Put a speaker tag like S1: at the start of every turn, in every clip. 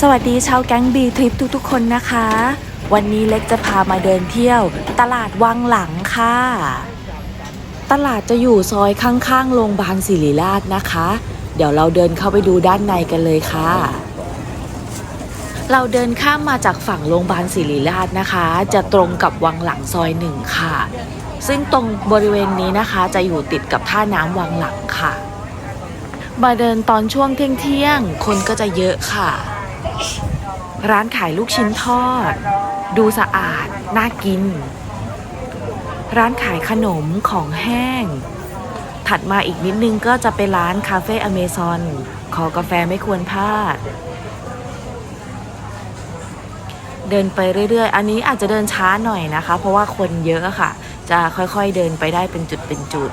S1: สวัสดีชาวแก๊งบีทริปทุกๆคนนะคะ วันนี้เล็กจะพามาเดินเที่ยว ตลาดวังหลังค่ะ ตลาดจะอยู่ซอยข้างๆโรงพยาบาลศิริราชนะคะ เดี๋ยวเราเดินเข้าไปดูด้านในกันเลยค่ะ เราเดินข้ามมาจากฝั่งโรงพยาบาลศิริราชนะคะ จะตรงกับวังหลังซอยหนึ่งค่ะ ซึ่งตรงบริเวณนี้นะคะจะอยู่ติดกับท่าน้ำวังหลังค่ะมาเดินตอนช่วงเที่ยงๆคนก็จะเยอะค่ะ ร้านขายลูกชิ้นทอด ดูสะอาด น่ากิน ร้านขายขนมของแห้ง ถัดมาอีกนิดนึงก็จะเป็นร้านคาเฟ่อเมซอนขอกาแฟไม่ควรพลาด เดินไปเรื่อยๆ อันนี้อาจจะเดินช้าหน่อยนะคะ เพราะว่าคนเยอะอะค่ะ จะค่อยๆเดินไปได้เป็นจุดเป็นจุด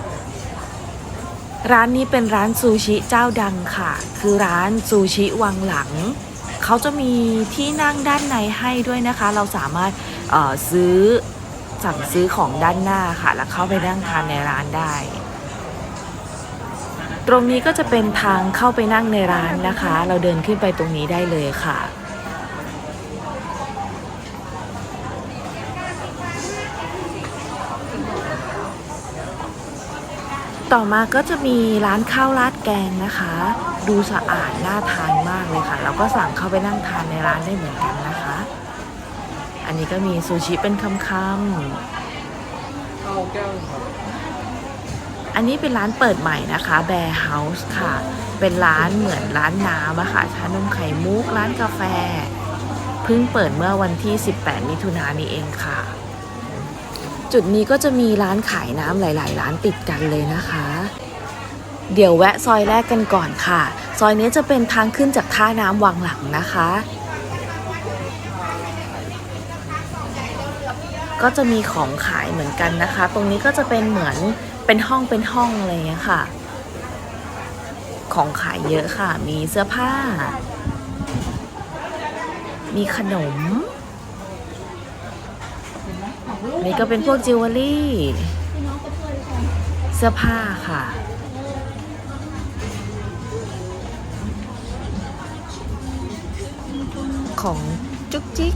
S1: ร้านนี้เป็นร้านซูชิเจ้าดังค่ะ คือร้านซูชิวังหลัง เขาจะมีที่นั่งด้านในให้ด้วยนะคะ เราสามารถซื้อสั่งซื้อของด้านหน้าค่ะ แล้วเข้าไปนั่งทานในร้านได้ ตรงนี้ก็จะเป็นทางเข้าไปนั่งในร้านนะคะ เราเดินขึ้นไปตรงนี้ได้เลยค่ะ ต่อมาก็จะมีร้านข้าวราดแกงนะคะ ดูสะอาดน่าทานมากเลยค่ะแล้วก็สั่งเข้าไปนั่งทานในร้านได้เหมือนกันนะคะ อันนี้ก็มีซูชิเป็นคำ
S2: เอาแก้วครับ
S1: ๆอันนี้เป็นร้านเปิดใหม่นะคะ Bear House ค่ะ เป็นร้านเหมือนร้านน้ำอะค่ะชานมไข่มุกร้านกาแฟ เพิ่งเปิดเมื่อวันที่ 18 มิถุนายนนี้เองค่ะ จุดนี้ก็จะมีร้านขายน้ำหลาย ๆ ร้านติดกันเลยนะคะ เดี๋ยวแวะซอยแรกกันก่อนค่ะ ซอยนี้จะเป็นทางขึ้นจากท่าน้ำวังหลังนะคะ ก็จะมีของขายเหมือนกันนะคะ ตรงนี้ก็จะเป็นเหมือนเป็นห้องเป็นห้องอะไรอย่างเงี้ยค่ะ ของขายเยอะค่ะ มีเสื้อผ้า มีขนม นี่ก็เป็นพวกจิวเวลรี่ เสื้อผ้าค่ะ ของจุกจิก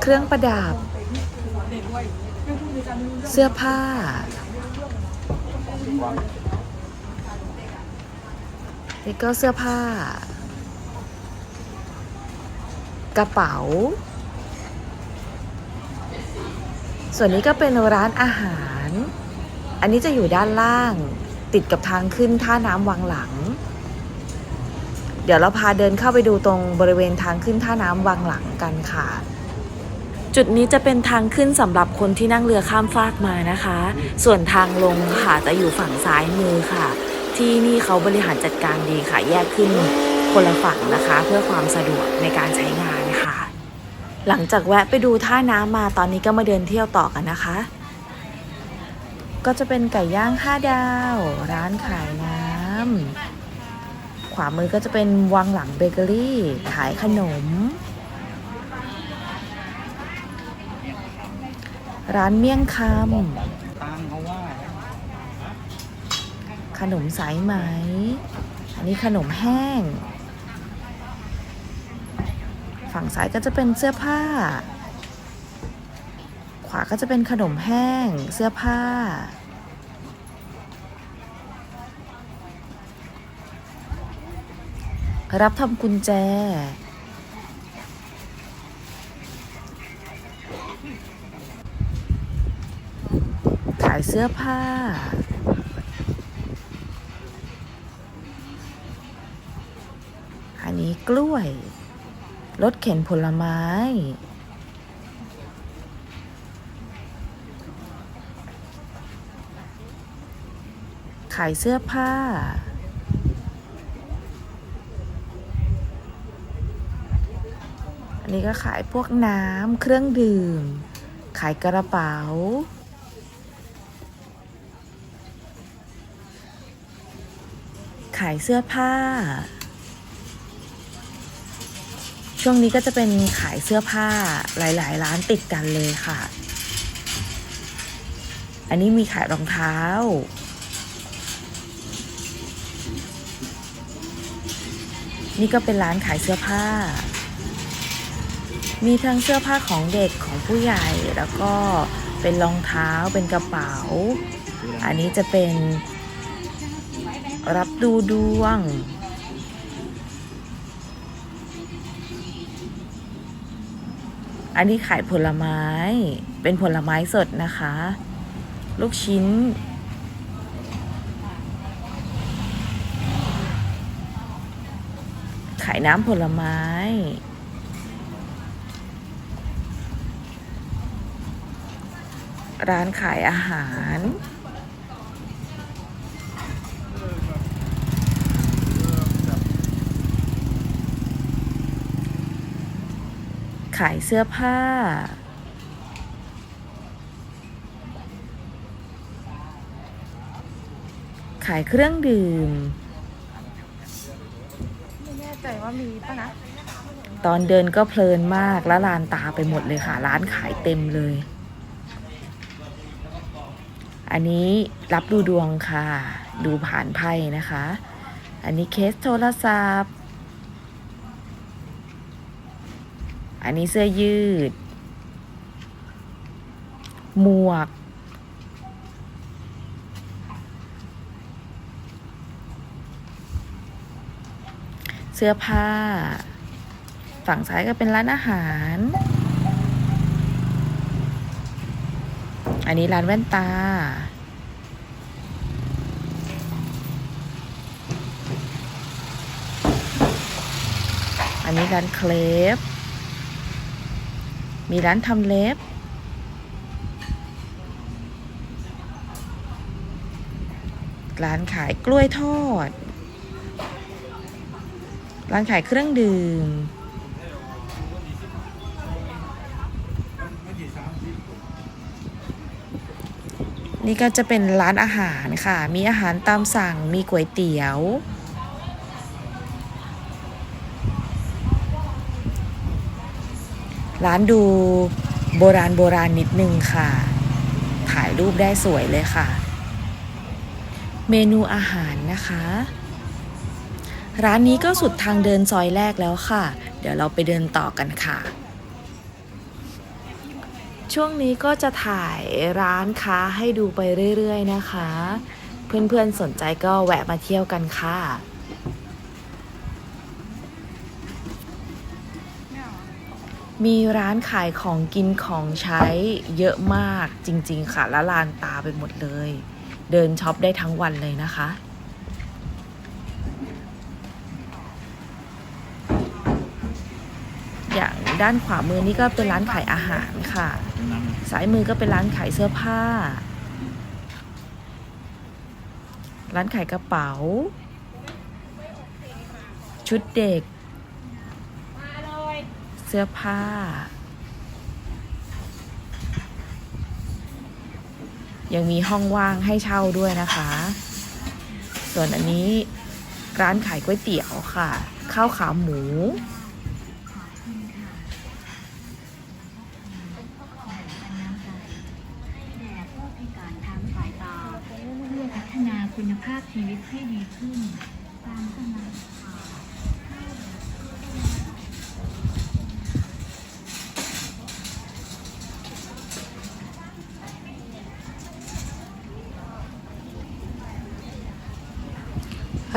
S1: เครื่องประดับ เสื้อผ้า นี่ก็เสื้อผ้ากระเป๋า ส่วนนี้ก็เป็นร้านอาหาร อันนี้จะอยู่ด้านล่าง ติดกับทางขึ้นท่าน้ำวังหลัง เดี๋ยวเราพาเดินเข้าไปดูตรงบริเวณทางขึ้นท่าน้ำวังหลังกันค่ะ จุดนี้จะเป็นทางขึ้นสำหรับคนที่นั่งเรือข้ามฟากมานะคะ ส่วนทางลงค่ะจะอยู่ฝั่งซ้ายมือค่ะ ที่นี่เขาบริหารจัดการดีค่ะ แยกขึ้นคนละฝั่งนะคะ เพื่อความสะดวกในการใช้งาน หลังจากแวะไปดูท่าน้ำมาตอนนี้ก็มาเดินเที่ยวต่อกันนะคะ ก็จะเป็นไก่ย่างห้าดาว ร้านขายน้ำขวามือก็จะเป็นวังหลังเบเกอรี่ ขายขนม ร้านเมี่ยงคำขนมสายไหม อันนี้ขนมแห้ง ฝั่งซ้ายก็จะเป็นเสื้อผ้า ขวาก็จะเป็นขนมแห้ง เสื้อผ้า รับทำกุญแจ ขายเสื้อผ้าอันนี้กล้วย รถเข็นผลไม้ ขายเสื้อผ้า อันนี้ก็ขายพวกน้ำเครื่องดื่ม ขายกระเป๋า ขายเสื้อผ้า ช่วงนี้ก็จะเป็นขายเสื้อผ้าหลาย ๆ ร้านติดกันเลยค่ะ อันนี้มีขายรองเท้า นี่ก็เป็นร้านขายเสื้อผ้า มีทั้งเสื้อผ้าของเด็กของผู้ใหญ่แล้วก็เป็นรองเท้าเป็นกระเป๋า อันนี้จะเป็นรับดูดวง อันนี้ขายผลไม้เป็นผลไม้สดนะคะ ลูกชิ้น ขายน้ำผลไม้ร้านขายอาหาร ขายเสื้อผ้า ขายเครื่องดื่ม
S3: ไม่แน่ใจว่ามีป่ะนะ
S1: ตอนเดินก็เพลินมากแล้วลานตาไปหมดเลยค่ะ ร้านขายเต็มเลย อันนี้รับดูดวงค่ะ ดูผ่านไพ่นะคะ อันนี้เคสโทรศัพท์ อันนี้เสื้อยืด หมวก เสื้อผ้า ฝั่งซ้ายก็เป็นร้านอาหาร อันนี้ร้านแว่นตาอันนี้ร้านเคลป มีร้านทำเล็บ ร้านขายกล้วยทอด ร้านขายเครื่องดื่ม นี่ก็จะเป็นร้านอาหารค่ะ มีอาหารตามสั่ง มีก๋วยเตี๋ยว ร้านดูโบราณโบราณนิดนึงค่ะ ถ่ายรูปได้สวยเลยค่ะ เมนูอาหารนะคะ ร้านนี้ก็สุดทางเดินซอยแรกแล้วค่ะ เดี๋ยวเราไปเดินต่อกันค่ะ ช่วงนี้ก็จะถ่ายร้านค้าให้ดูไปเรื่อย ๆ นะคะ เพื่อนๆสนใจก็แวะมาเที่ยวกันค่ะ มีร้านขายของกินของใช้เยอะมากจริงๆ ค่ะและลานตาไปหมดเลย เดินช็อปได้ทั้งวันเลยนะคะ อย่างด้านขวามือนี่ก็เป็นร้านขายอาหารค่ะซ้ายมือก็เป็นร้านขายเสื้อผ้า ร้านขายกระเป๋า ชุดเด็ก สื้อผ้า ยังมีห้องว่างให้เช่าด้วยนะคะ ส่วนอันนี้ร้านขายก๋วยเตี๋ยวค่ะ ข้าวขาหมู
S4: คุณภาพชีวิตให้ดีขึ้นตามสมัย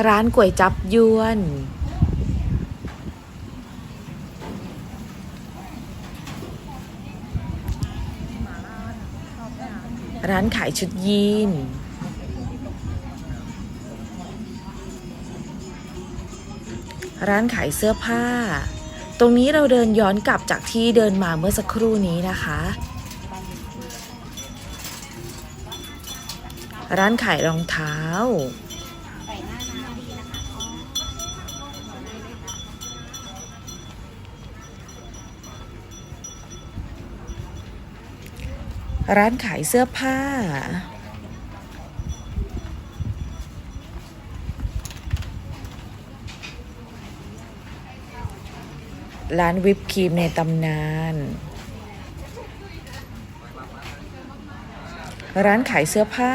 S1: ร้านก๋วยจับยวน ร้านขายชุดยีน ร้านขายเสื้อผ้า ตรงนี้เราเดินย้อนกลับจากที่เดินมาเมื่อสักครู่นี้นะคะ ร้านขายรองเท้า ร้านขายเสื้อผ้า ร้านวิปครีมในตำนาน ร้านขายเสื้อผ้า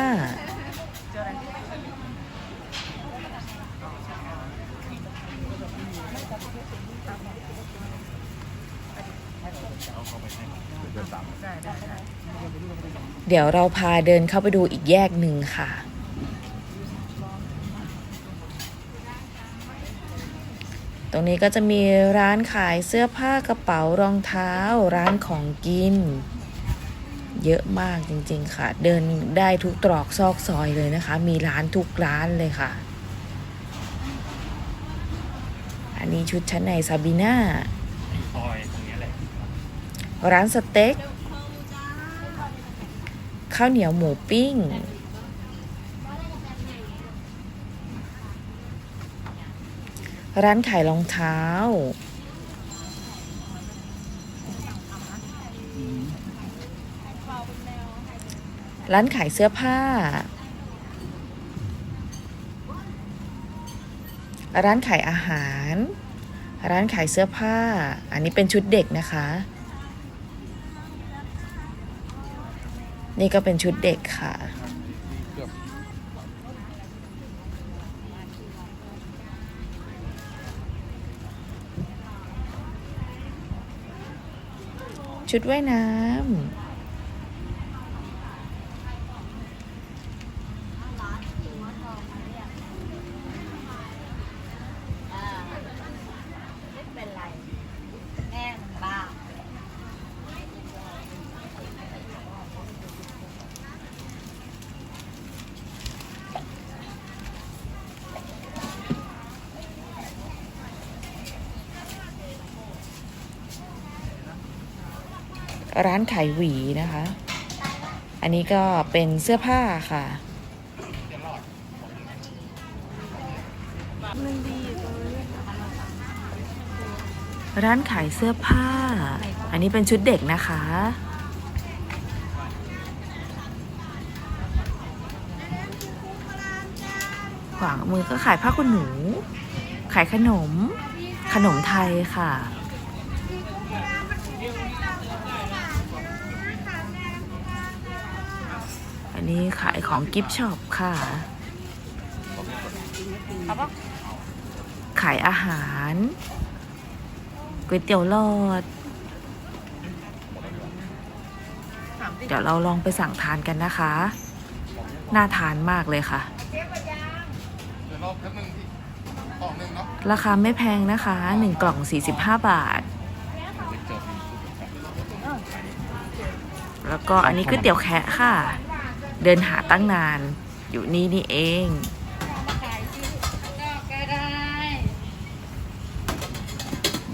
S1: เดี๋ยวเราพาเดินเข้าไปดูอีกแยกหนึ่งค่ะ ตรงนี้ก็จะมีร้านขายเสื้อผ้ากระเป๋ารองเท้า ร้านของกิน เยอะมากจริงๆค่ะ เดินได้ทุกตรอกซอกซอยเลยนะคะ มีร้านทุกร้านเลยค่ะ อันนี้ชุดชั้นในซาบีน่า
S2: ซอยต ร้า
S1: นสเต็ก ข้าวเหนียวหมูปิ้ง ร้านขายรองเท้า ร้านขายเสื้อผ้า ร้านขายอาหาร ร้านขายเสื้อผ้า อันนี้เป็นชุดเด็กนะคะ นี่ก็เป็นชุดเด็กค่ะชุดว่ายน้ำ ร้านขายหวีนะคะ อันนี้ก็เป็นเสื้อผ้าค่ะร้านขายเสื้อผ้า อันนี้เป็นชุดเด็กนะคะ ขวามือก็ขายผ้าขนหนู ขายขนม ขนมไทยค่ะ นนี้ขายของกิฟช็อปค่ะ ขายอาหารก๋วยเตี๋ยวหลอด เดี๋ยวเราลองไปสั่งทานกันนะคะ น่าทานมากเลยค่ะ ราคาไม่แพงนะคะ 1 กล่อง 45 บาทแล้วก็อันนี้ก๋วยเตี๋ยวแคะค่ะ เดินหาตั้งนาน อยู่นี่นี่เอง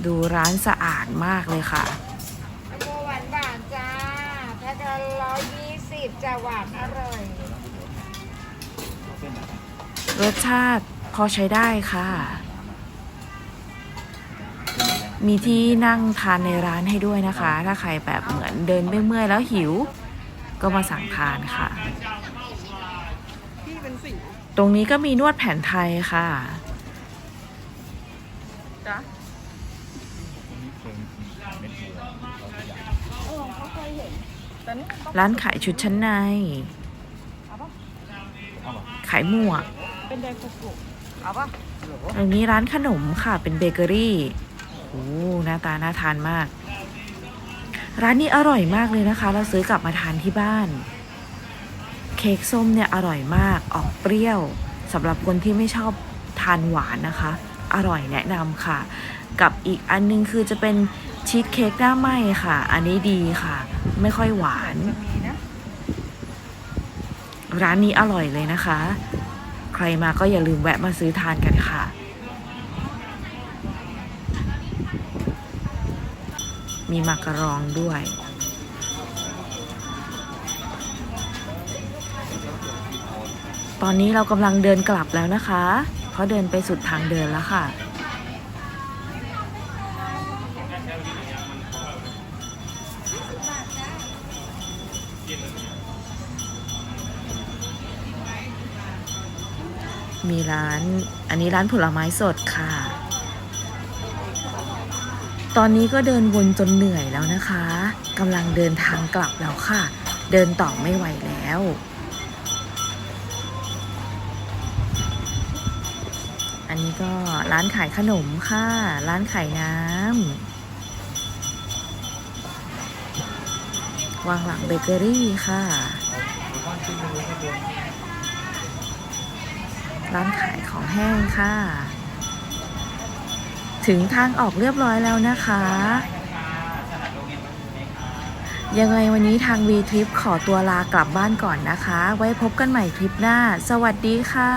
S1: ดูร้านสะอาดมากเลยค่ะ
S3: โบหวานหวานจ้าแพ็คละร้อยยี่สิบจะหวานอร่อย
S1: รสชาติพอใช้ได้ค่ะ มีที่นั่งทานในร้านให้ด้วยนะคะ ถ้าใครแบบเหมือนเดินไม่เมื่อยแล้วหิว ก็มาสั่งทานค่ะ ตรงนี้ก็มีนวดแผนไทยค่ะ
S3: จ้ะ
S1: ร้านขายชุดชั้นใน ขายหมวก
S3: เป็นไดฟุกุเอาปะ
S1: ตรงนี้ร้านขนมค่ะ เป็นเบเกอรี่โอ้หน้าตาน่าทานมาก ร้านนี้อร่อยมากเลยนะคะ เราซื้อกลับมาทานที่บ้าน เค้กส้มเนี่ยอร่อยมากออกเปรี้ยวสำหรับคนที่ไม่ชอบทานหวานนะคะ อร่อยแนะนำค่ะ กับอีกอันนึงคือจะเป็นชีสเค้กหน้าไหม้ค่ะ อันนี้ดีค่ะ ไม่ค่อยหวาน
S3: มีนะ
S1: ร้านนี้อร่อยเลยนะคะ ใครมาก็อย่าลืมแวะมาซื้อทานกันค่ะ มีมักกะรองด้วย ตอนนี้เรากำลังเดินกลับแล้วนะคะ เพราะเดินไปสุดทางเดินแล้วค่ะ มีร้าน อันนี้ร้านผลไม้สดค่ะ ตอนนี้ก็เดินวนจนเหนื่อยแล้วนะคะกำลังเดินทางกลับแล้วค่ะ เดินต่อไม่ไหวแล้วอันนี้ก็ร้านขายขนมค่ะ ร้านขายน้ำวางหลังเบเกอรี่ค่ะ ร้านขายของแห้งค่ะ ถึงทางออกเรียบร้อยแล้วนะคะ ยังไงวันนี้ทางวีทริปขอตัวลากลับบ้านก่อนนะคะ ไว้พบกันใหม่คลิปหน้า สวัสดีค่ะ